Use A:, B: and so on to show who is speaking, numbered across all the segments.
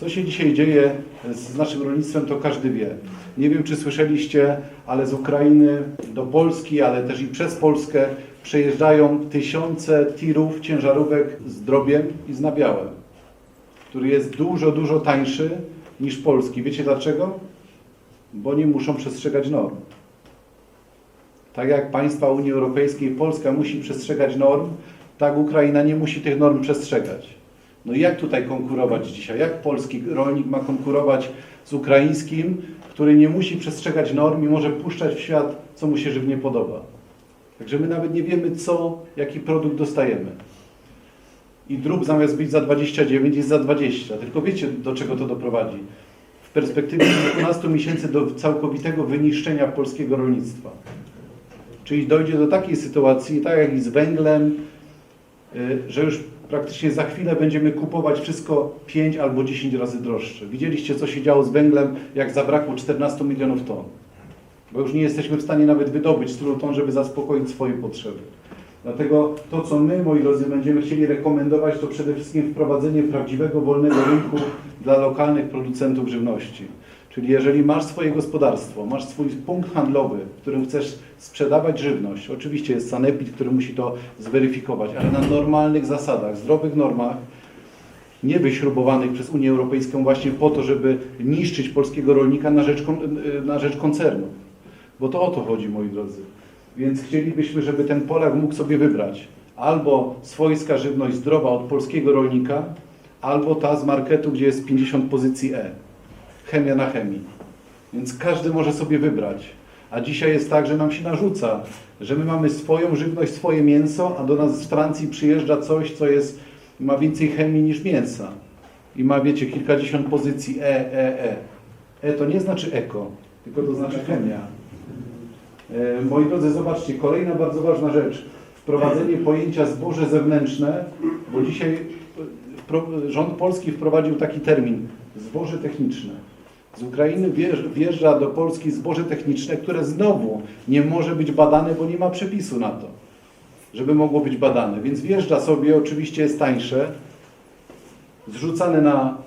A: Co się dzisiaj dzieje z naszym rolnictwem, to każdy wie. Nie wiem, czy słyszeliście, ale z Ukrainy do Polski, ale też i przez Polskę przejeżdżają tysiące tirów, ciężarówek z drobiem i z nabiałem, który jest dużo, dużo tańszy niż polski. Wiecie dlaczego? Bo nie muszą przestrzegać norm. Tak jak państwa Unii Europejskiej, Polska musi przestrzegać norm, tak Ukraina nie musi tych norm przestrzegać. No jak tutaj konkurować dzisiaj? Jak polski rolnik ma konkurować z ukraińskim, który nie musi przestrzegać norm i może puszczać w świat, co mu się żywnie podoba? Także my nawet nie wiemy, co, jaki produkt dostajemy. I drób zamiast być za 29 jest za 20. Tylko wiecie, do czego to doprowadzi. W perspektywie kilkunastu miesięcy do całkowitego wyniszczenia polskiego rolnictwa. Czyli dojdzie do takiej sytuacji, tak jak i z węglem, y, że już praktycznie za chwilę będziemy kupować wszystko 5 albo 10 razy droższe. Widzieliście, co się działo z węglem, jak zabrakło 14 milionów ton. Bo już nie jesteśmy w stanie nawet wydobyć tylu ton, żeby zaspokoić swoje potrzeby. Dlatego to, co my, moi drodzy, będziemy chcieli rekomendować, to przede wszystkim wprowadzenie prawdziwego, wolnego rynku dla lokalnych producentów żywności. Czyli jeżeli masz swoje gospodarstwo, masz swój punkt handlowy, w którym chcesz sprzedawać żywność, oczywiście jest sanepid, który musi to zweryfikować, ale na normalnych zasadach, zdrowych normach, nie wyśrubowanych przez Unię Europejską właśnie po to, żeby niszczyć polskiego rolnika na rzecz, na rzecz koncernów. Bo to o to chodzi, moi drodzy. Więc chcielibyśmy, żeby ten Polak mógł sobie wybrać albo swojska żywność zdrowa od polskiego rolnika, albo ta z marketu, gdzie jest 50 pozycji E. Chemia na chemii. Więc każdy może sobie wybrać. A dzisiaj jest tak, że nam się narzuca, że my mamy swoją żywność, swoje mięso, a do nas z Francji przyjeżdża coś, co jest, ma więcej chemii niż mięsa. I ma, wiecie, kilkadziesiąt pozycji E, E, E. E to nie znaczy eko, tylko to znaczy chemia. E, Moi drodzy, zobaczcie, kolejna bardzo ważna rzecz. Wprowadzenie pojęcia zboże zewnętrzne, bo dzisiaj e, rząd polski wprowadził taki termin zboże techniczne. Z Ukrainy wjeżdż- wjeżdża do Polski zboże techniczne, które znowu nie może być badane, bo nie ma przepisu na to, żeby mogło być badane. Więc wjeżdża sobie, oczywiście jest tańsze, zrzucane na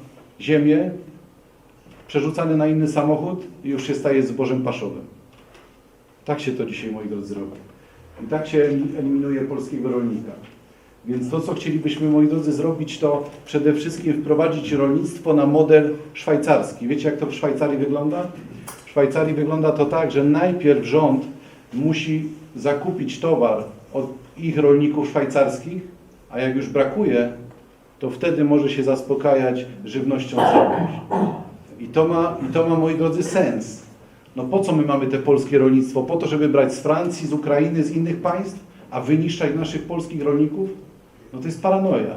A: ziemię, przerzucane na inny samochód i już się staje zbożem paszowym. Tak się to dzisiaj, moi drodzy, robi. I tak się eliminuje polskiego rolnika. Więc to, co chcielibyśmy, moi drodzy, zrobić, to przede wszystkim wprowadzić rolnictwo na model szwajcarski. Wiecie, jak to w Szwajcarii wygląda? W Szwajcarii wygląda to tak, że najpierw rząd musi zakupić towar od ich rolników szwajcarskich, a jak już brakuje, to wtedy może się zaspokajać żywnością zewnątrz. I to ma, i to ma moi drodzy, sens. No po co my mamy te polskie rolnictwo? Po to, żeby brać z Francji, z Ukrainy, z innych państw, a wyniszczać naszych polskich rolników? No to jest paranoja.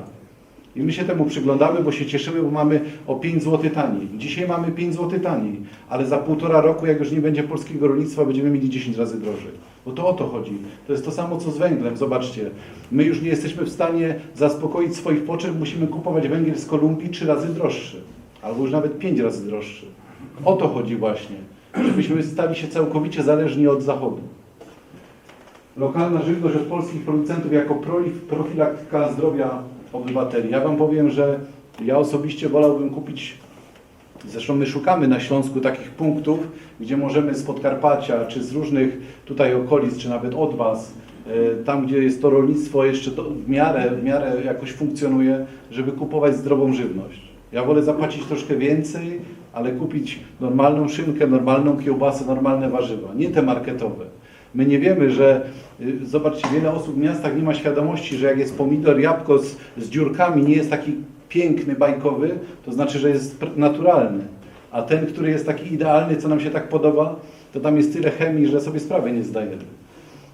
A: I my się temu przyglądamy, bo się cieszymy, bo mamy o 5 zł taniej. Dzisiaj mamy 5 zł taniej, ale za półtora roku, jak już nie będzie polskiego rolnictwa, będziemy mieli 10 razy drożej. Bo to o to chodzi. To jest to samo, co z węglem. Zobaczcie, my już nie jesteśmy w stanie zaspokoić swoich potrzeb, musimy kupować węgiel z Kolumbii 3 razy droższy, albo już nawet 5 razy droższy. O to chodzi właśnie, żebyśmy stali się całkowicie zależni od Zachodu. Lokalna żywność od polskich producentów jako profilaktyka zdrowia obywateli. Ja Wam powiem, że ja osobiście wolałbym kupić, zresztą my szukamy na Śląsku takich punktów, gdzie możemy z Podkarpacia, czy z różnych tutaj okolic, czy nawet od Was, e, tam gdzie jest to rolnictwo jeszcze to w miarę, w miarę jakoś funkcjonuje, żeby kupować zdrową żywność. Ja wolę zapłacić troszkę więcej, ale kupić normalną szynkę, normalną kiełbasę, normalne warzywa, nie te marketowe. My nie wiemy, że y, zobaczcie, wiele osób w miastach nie ma świadomości, że jak jest pomidor, jabłko z, z dziurkami, nie jest taki piękny, bajkowy, to znaczy, że jest naturalny. A ten, który jest taki idealny, co nam się tak podoba, to tam jest tyle chemii, że sobie sprawy nie zdajemy.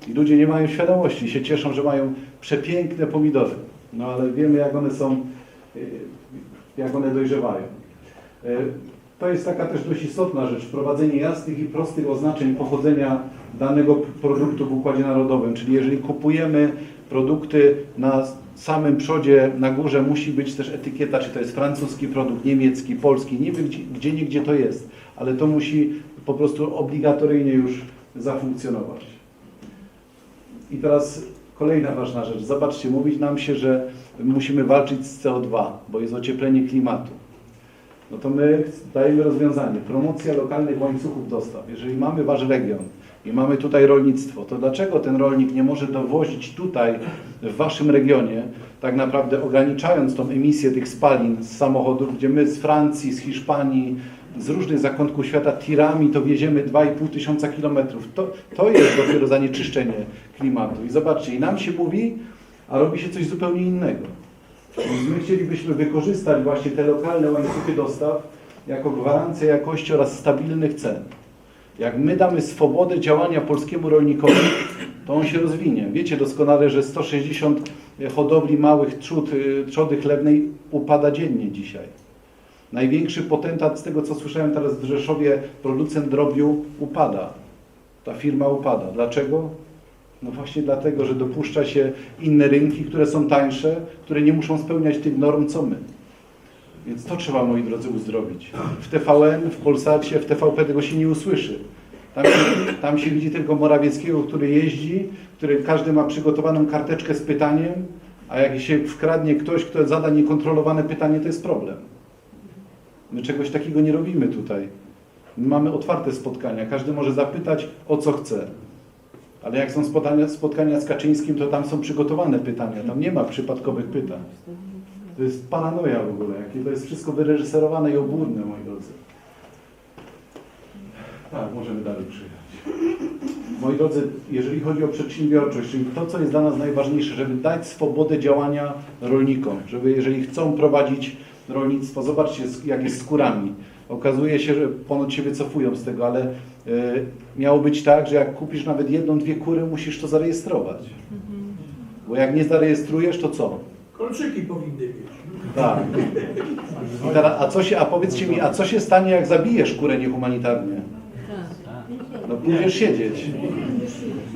A: I ludzie nie mają świadomości, się cieszą, że mają przepiękne pomidory. No ale wiemy, jak one są, y, jak one dojrzewają. Y, To jest taka też dość istotna rzecz, wprowadzenie jasnych i prostych oznaczeń pochodzenia danego produktu w układzie narodowym. Czyli jeżeli kupujemy produkty na samym przodzie, na górze musi być też etykieta, czy to jest francuski produkt, niemiecki, polski, nie wiem gdzie nigdzie to jest, ale to musi po prostu obligatoryjnie już zafunkcjonować. I teraz kolejna ważna rzecz. Zobaczcie, mówić nam się, że musimy walczyć z CO2, bo jest ocieplenie klimatu. no to my dajemy rozwiązanie. Promocja lokalnych łańcuchów dostaw. Jeżeli mamy wasz region i mamy tutaj rolnictwo, to dlaczego ten rolnik nie może dowozić tutaj, w waszym regionie, tak naprawdę ograniczając tą emisję tych spalin z samochodów, gdzie my z Francji, z Hiszpanii, z różnych zakątków świata tirami to wieziemy 2,5 tysiąca kilometrów. To, to jest dopiero zanieczyszczenie klimatu. I zobaczcie, i nam się mówi, a robi się coś zupełnie innego. Więc my chcielibyśmy wykorzystać właśnie te lokalne łańcuchy dostaw jako gwarancję jakości oraz stabilnych cen. Jak my damy swobodę działania polskiemu rolnikowi, to on się rozwinie. Wiecie doskonale, że 160 hodowli małych trzód, y, trzody chlewnej upada dziennie dzisiaj. Największy potentat, z tego co słyszałem teraz w Rzeszowie, producent drobiu upada. Ta firma upada. Dlaczego? No właśnie dlatego, że dopuszcza się inne rynki, które są tańsze, które nie muszą spełniać tych norm, co my. Więc to trzeba, moi drodzy, uzdrowić. W TVN, w Polsacie, w TVP tego się nie usłyszy. Tam się, tam się widzi tylko Morawieckiego, który jeździ, który każdy ma przygotowaną karteczkę z pytaniem, a jak się wkradnie ktoś, kto zada niekontrolowane pytanie, to jest problem. My czegoś takiego nie robimy tutaj. My mamy otwarte spotkania, każdy może zapytać o co chce. Ale jak są spotkania, spotkania z Kaczyńskim, to tam są przygotowane pytania, tam nie ma przypadkowych pytań. To jest paranoja w ogóle, jakie to jest wszystko wyreżyserowane i obłudne, moi drodzy. Tak, możemy dalej przyjechać. Moi drodzy, jeżeli chodzi o przedsiębiorczość, czyli to, co jest dla nas najważniejsze, żeby dać swobodę działania rolnikom, żeby jeżeli chcą prowadzić rolnictwo, zobaczcie jak jest z kurami. Okazuje się, że ponoć się wycofują z tego, ale e, miało być tak, że jak kupisz nawet jedną, dwie kury, musisz to zarejestrować. Bo jak nie zarejestrujesz, to co?
B: Kolczyki powinny mieć.
A: Tak. I teraz, a, co się, a powiedzcie mi, a co się stanie, jak zabijesz kurę niehumanitarnie? No pójdziesz siedzieć.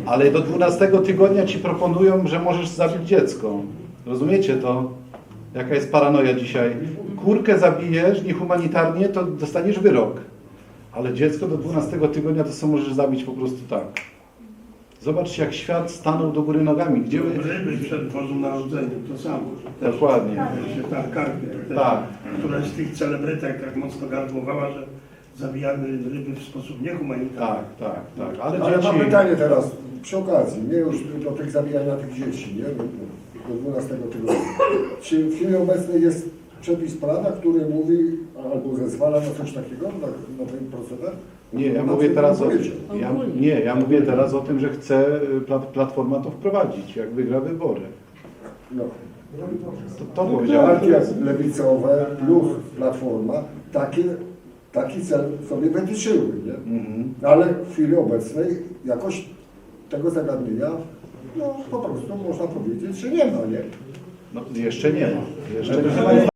A: Ale do 12 tygodnia ci proponują, że możesz zabić dziecko. Rozumiecie to? Jaka jest paranoja dzisiaj? Kurkę zabijesz niehumanitarnie, to dostaniesz wyrok. Ale dziecko do 12 tygodnia to co możesz zabić po prostu tak. Zobaczcie, jak świat stanął do góry nogami. Gdzie my...
B: Ryby przed Bożym Narodzeniem, to samo. że też
A: Dokładnie.
B: Się ta karpia,
A: Tak.
B: która z tych celebrytek tak mocno gardłowała, że zabijamy ryby w sposób niehumanitarny.
A: Tak, tak, tak. Ale,
C: Ale
A: dzieci...
C: mam pytanie teraz, przy okazji, nie już do tych zabijania tych dzieci, nie? Do, do 12 tygodnia. Czy w chwili obecnej jest przepis prawa, który mówi albo zezwala na coś takiego, na, na ten proceder?
A: Nie, ja mówię teraz o, ja, nie, ja mówię teraz o tym, że chce pla- Platforma to wprowadzić, jak wygra wybory.
C: No.
A: To, to powiedziałem.
C: Partie lewicowe plus Platforma takie, taki cel sobie wytyczyły, nie?
A: Mhm.
C: Ale w chwili obecnej jakoś tego zagadnienia, no po prostu można powiedzieć, że nie ma, nie?
A: No, jeszcze nie ma. Jeszcze nie ma.